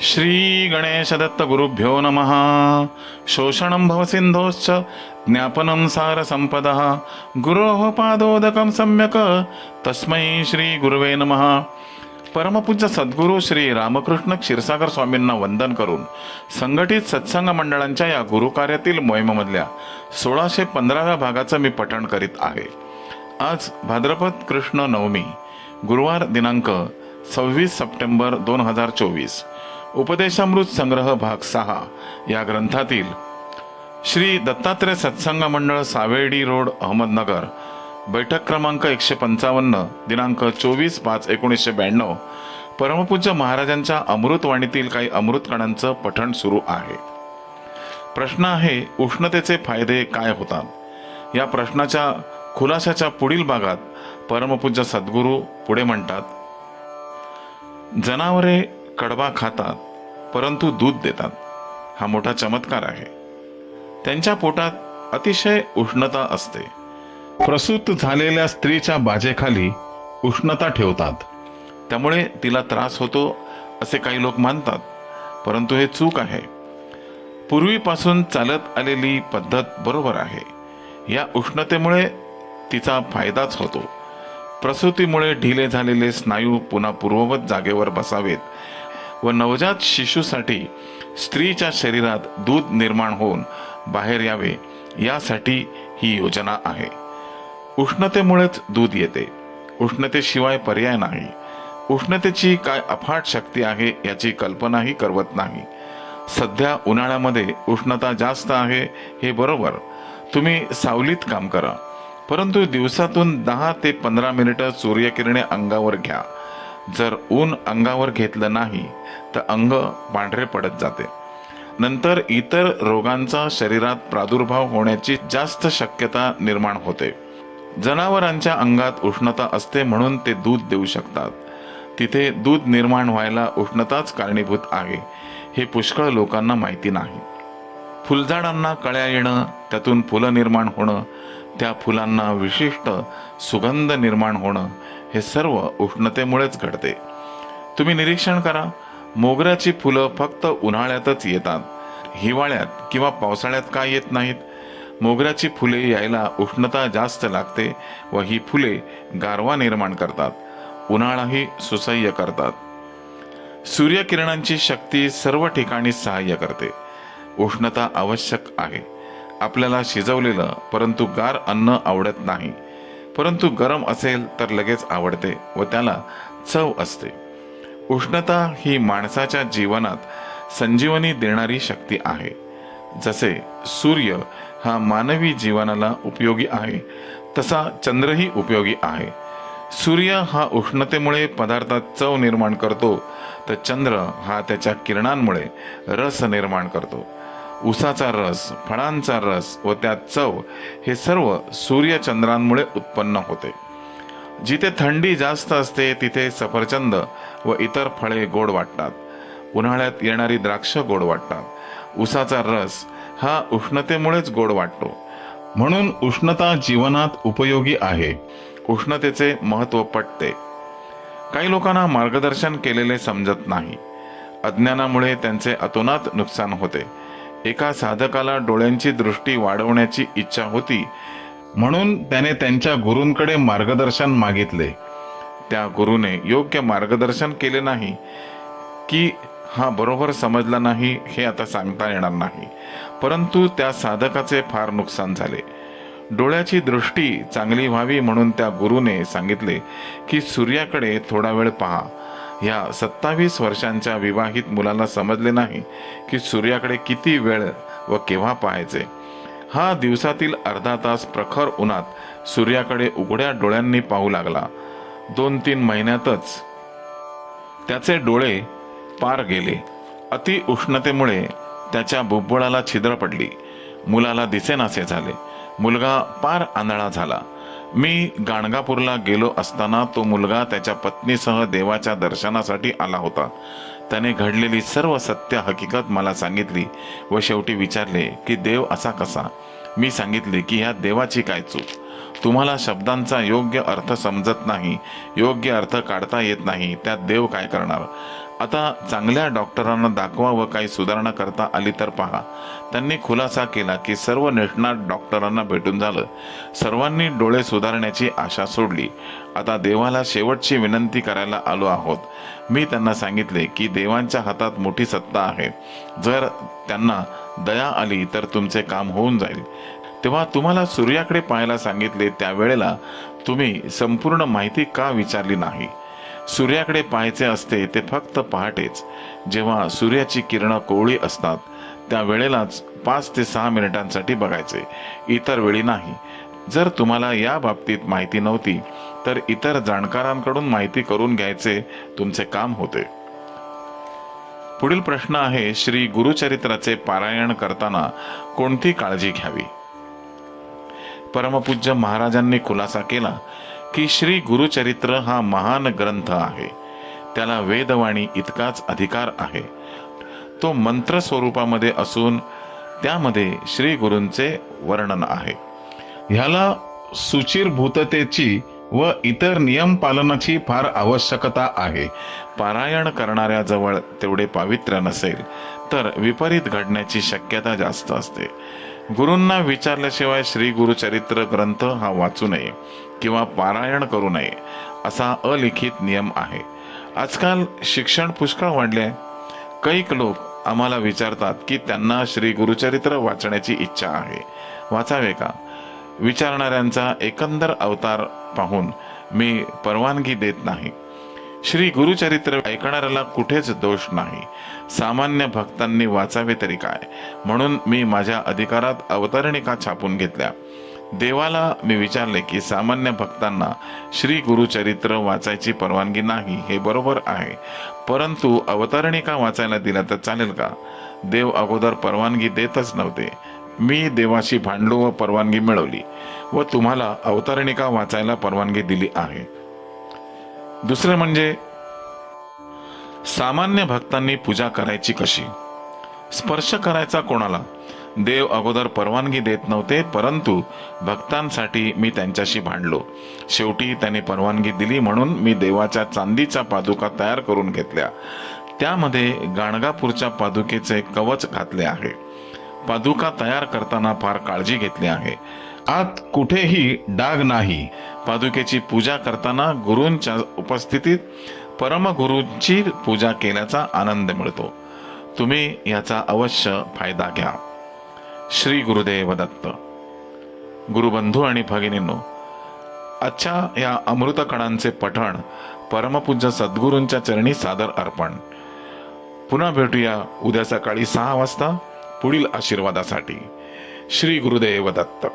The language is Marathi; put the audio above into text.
श्री गणेश दत्त गुरुभ्यो नमः। शोषणं भवसिन्धोश्च ज्ञापनं सारसम्पदः। गुरोः पादोदकं सम्यक्। तस्मै श्री गुरुवे नमः। परमपूज्य सद्गुरू श्री रामकृष्ण क्षीरसागर स्वामींना वंदन करून संघटित सत्संग मंडळांच्या या गुरुकार्यातील मोहिमेमधल्या सोळाशे पंधराव्या भागाचं मी पठण करीत आहे. आज भाद्रपद कृष्ण नवमी गुरुवार दिनांक सव्वीस सप्टेंबर दोन हजार चोवीस. उपदेशामृत संग्रह भाग सहा. या ग्रंथातील श्री दत्तात्रय सत्संग मंडळ सावेडी रोड अहमदनगर. बैठक क्रमांक एकशे पंचावन्न दिनांक चोवीस पाच एकोणीसशे ब्याण्णव. परमपूज्य महाराजांच्या अमृतवाणीतील काही अमृत कणांचं पठण सुरू आहे. प्रश्न आहे उष्णतेचे फायदे काय होतात? या प्रश्नाच्या खुलाशाच्या पुढील भागात परमपूज्य सद्गुरू पुढे म्हणतात जनावरे कडबा खातात परंतु दूध देतात. हा मोठा चमत्कार आहे. त्यांच्या पोटात अतिशय उष्णता असते. प्रसूत झालेल्या स्त्रीच्या बाजेखाली उष्णता ठेवतात. त्यामुळे तिला त्रास होतो असे काही लोक मानतात. परंतु हे चूक आहे. पूर्वीपासून चालत आलेली पद्धत बरोबर आहे. या उष्णतेमुळे तिचा फायदाच होतो. प्रसूतीमुळे ढिले झालेले स्नायू पुन्हा पूर्ववत जागेवर बसावेत. व नवजात शिशूसाठी स्त्रीच्या शरीरात दूध निर्माण होऊन बाहेर यावे यासाठी ही योजना आहे. उष्णतेमुळेच दूध येते. उष्णतेशिवाय पर्याय नाही. उष्णतेची काय अफाट शक्ती आहे याची कल्पनाही करवत नाही. सध्या उन्हाळ्यामध्ये उष्णता जास्त आहे हे बरोबर. तुम्ही सावलीत काम करा. परंतु दिवसातून दहा ते पंधरा मिनिटं सूर्यकिरणे अंगावर घ्या. जर ऊन अंगावर घेतलं नाही तर अंग पांढरे पडत जाते. नंतर इतर रोगांचा शरीरात प्रादुर्भाव होण्याची जास्त शक्यता निर्माण होते. जनावरांच्या अंगात उष्णता असते म्हणून ते दूध देऊ शकतात. तिथे दूध निर्माण व्हायला उष्णताच कारणीभूत आहे हे पुष्कळ लोकांना माहिती नाही. फुलझाडांना कळ्या येणं त्यातून फुलं निर्माण होणं त्या फुलांना विशिष्ट सुगंध निर्माण होणं हे सर्व उष्णतेमुळेच घडते. तुम्ही निरीक्षण करा मोगऱ्याची फुलं फक्त उन्हाळ्यातच येतात. हिवाळ्यात किंवा पावसाळ्यात का येत नाहीत? मोगऱ्याची फुले यायला उष्णता जास्त लागते व ही फुले गारवा निर्माण करतात. उन्हाळाही सुसह्य करतात. सूर्यकिरणांची शक्ती सर्व ठिकाणी सहाय्य करते. उष्णता आवश्यक आहे. आपल्याला शिजवलेलं परंतु गार अन्न आवडत नाही. परंतु गरम असेल तर लगेच आवडते व त्याला चव असते. उष्णता ही माणसाच्या जीवनात संजीवनी देणारी शक्ती आहे. जसे सूर्य हा मानवी जीवनाला उपयोगी आहे तसा चंद्रही उपयोगी आहे. सूर्य हा उष्णतेमुळे पदार्थात चव निर्माण करतो तर चंद्र हा त्याच्या किरणांमुळे रस निर्माण करतो. उसाचा रस फळांचा रस व त्यात चव हे सर्व सूर्यचंद्रांमुळे उत्पन्न होते. जिथे थंडी जास्त असते तिथे सफरचंद व इतर फळे गोड वाटतात. उन्हाळ्यात येणारी द्राक्ष गोड वाटतात. उसाचा रस हा उष्णतेमुळेच गोड वाटतो. म्हणून उष्णता जीवनात उपयोगी आहे. उष्णतेचे महत्त्व पटते. काही लोकांना मार्गदर्शन केलेले समजत नाही. अज्ञानामुळे त्यांचे अतोनात नुकसान होते. एका साधकाला डोळ्यांची दृष्टी वाढवण्याची इच्छा होती. म्हणून त्याने त्यांच्या गुरूंकडे मार्गदर्शन मागितले. त्या गुरुने योग्य मार्गदर्शन केले नाही. की हा बरोबर समजला नाही हे आता सांगता येणार नाही. परंतु त्या साधकाचे फार नुकसान झाले. डोळ्याची दृष्टी चांगली व्हावी म्हणून त्या गुरुने सांगितले की सूर्याकडे थोडा वेळ पहा. ह्या सत्तावीस वर्षांच्या विवाहित मुलाला समजले नाही की सूर्याकडे किती वेळ व केव्हा पाहायचे. हा दिवसातील अर्धा तास प्रखर उन्हात सूर्याकडे उघड्या डोळ्यांनी पाहू लागला. दोन तीन महिन्यातच त्याचे डोळे पार गेले. अति उष्णतेमुळे त्याच्या बुब्बुळाला छिद्र पडली. मुलाला दिसेनासे झाले. मुलगा पार आंधळा झाला. मी गाणगापूरला गेलो असताना तो मुलगा त्याच्या पत्नीसह देवाच्या दर्शनासाठी आला होता. त्याने घडलेली सर्व सत्य हकीकत मला सांगितली व शेवटी विचारले की देव असा कसा? मी सांगितले की ह्या देवाची काय चूक? तुम्हाला शब्दांचा योग्य अर्थ समजत नाही योग्य अर्थ काढता येत नाही त्यात देव काय करणार? आता चांगल्या डॉक्टरांना दाखवा व काही सुधारणा करता आली तर पहा. त्यांनी खुलासा केला की सर्व निष्णात डॉक्टरांना भेटून झालं. सर्वांनी डोळे सुधारण्याची आशा सोडली. आता देवाला शेवटची विनंती करायला आलो आहोत. मी त्यांना सांगितले की देवांच्या हातात मोठी सत्ता आहे. जर त्यांना दया आली तर तुमचे काम होऊन जाईल. तेव्हा तुम्हाला सूर्याकडे पाहायला सांगितले त्यावेळेला तुम्ही संपूर्ण माहिती का विचारली नाही? सूर्याकडे पाहायचे असते ते फक्त पहाटेच. जेव्हा सूर्याची किरणं कोवळी असतात त्या वेळेलाच पाच ते सहा मिनिटांसाठी बघायचे. इतर वेळी नाही. जर तुम्हाला या बाबतीत माहिती नव्हती तर इतर जाणकारांकडून माहिती करून घ्यायचे तुमचे काम होते. पुढील प्रश्न आहे श्री गुरुचरित्राचे पारायण करताना कोणती काळजी घ्यावी? परमपूज्य महाराजांनी खुलासा केला की श्री गुरुचरित्र हा महान ग्रंथ आहे. त्याला वेदवाणी इतकाच अधिकार आहे. तो मंत्र स्वरूपामध्ये असून त्यामध्ये श्री गुरूंचे वर्णन आहे. ह्याला सुचिरभूततेची व इतर नियम पालनाची फार आवश्यकता आहे. पारायण करणाऱ्याजवळ तेवढे पावित्र्य नसेल तर विपरीत घडण्याची शक्यता जास्त असते. गुरूंना विचारल्याशिवाय श्री गुरुचरित्र ग्रंथ हा वाचू नये किंवा पारायण करू नये असा अलिखित नियम आहे. आजकाल शिक्षण पुष्कळ वाढले आहे कैक लोक आम्हाला विचारतात की त्यांना श्री गुरुचरित्र वाचण्याची इच्छा आहे. वाचावे का? विचारणाऱ्यांचा एकंदर अवतार पाहून मी परवानगी देत नाही. श्री गुरुचरित्र ऐकणाऱ्याला कुठेच दोष नाही. सामान्य भक्तांनी वाचावे तरी काय? म्हणून मी माझ्या अधिकारात अवतरणिका छापून घेतल्या. देवाला मी विचारले की सामान्य भक्तांना श्री गुरुचरित्र वाचायची परवानगी नाही हे बरोबर आहे. परंतु अवतरणिका वाचायला दिल्या तर चालेल का? देव अगोदर परवानगी देतच नव्हते. मी देवाशी भांडलो व परवानगी मिळवली व तुम्हाला अवतरणिका वाचायला परवानगी दिली आहे. दुसरे म्हणजे सामान्य भक्तांनी पूजा करायची कशी? स्पर्श करायचा कोणाला? देव अगोदर परवानगी देत नव्हते परंतु भक्तांसाठी मी त्यांच्याशी भांडलो. शेवटी त्याने परवानगी दिली म्हणून मी देवाच्या चांदीच्या पादुका तयार करून घेतल्या. त्यामध्ये गाणगापूरच्या पादुकेचे कवच घातले आहे. पादुका तयार करताना फार काळजी घेतली आहे. आत कुठेही डाग नाही. पादुकेची पूजा करताना गुरूंच्या उपस्थितीत परमगुरूंची पूजा केल्याचा आनंद मिळतो. तुम्ही याचा अवश्य फायदा घ्या. श्री गुरुदेव दत्त. गुरुबंधू आणि भगिनींनो आजच्या या अमृतकणांचे पठण परमपूज्य सद्गुरूंच्या चरणी सादर अर्पण. पुन्हा भेटूया उद्या सकाळी सहा वाजता पुढील आशीर्वादासाठी. श्री गुरुदेव दत्त.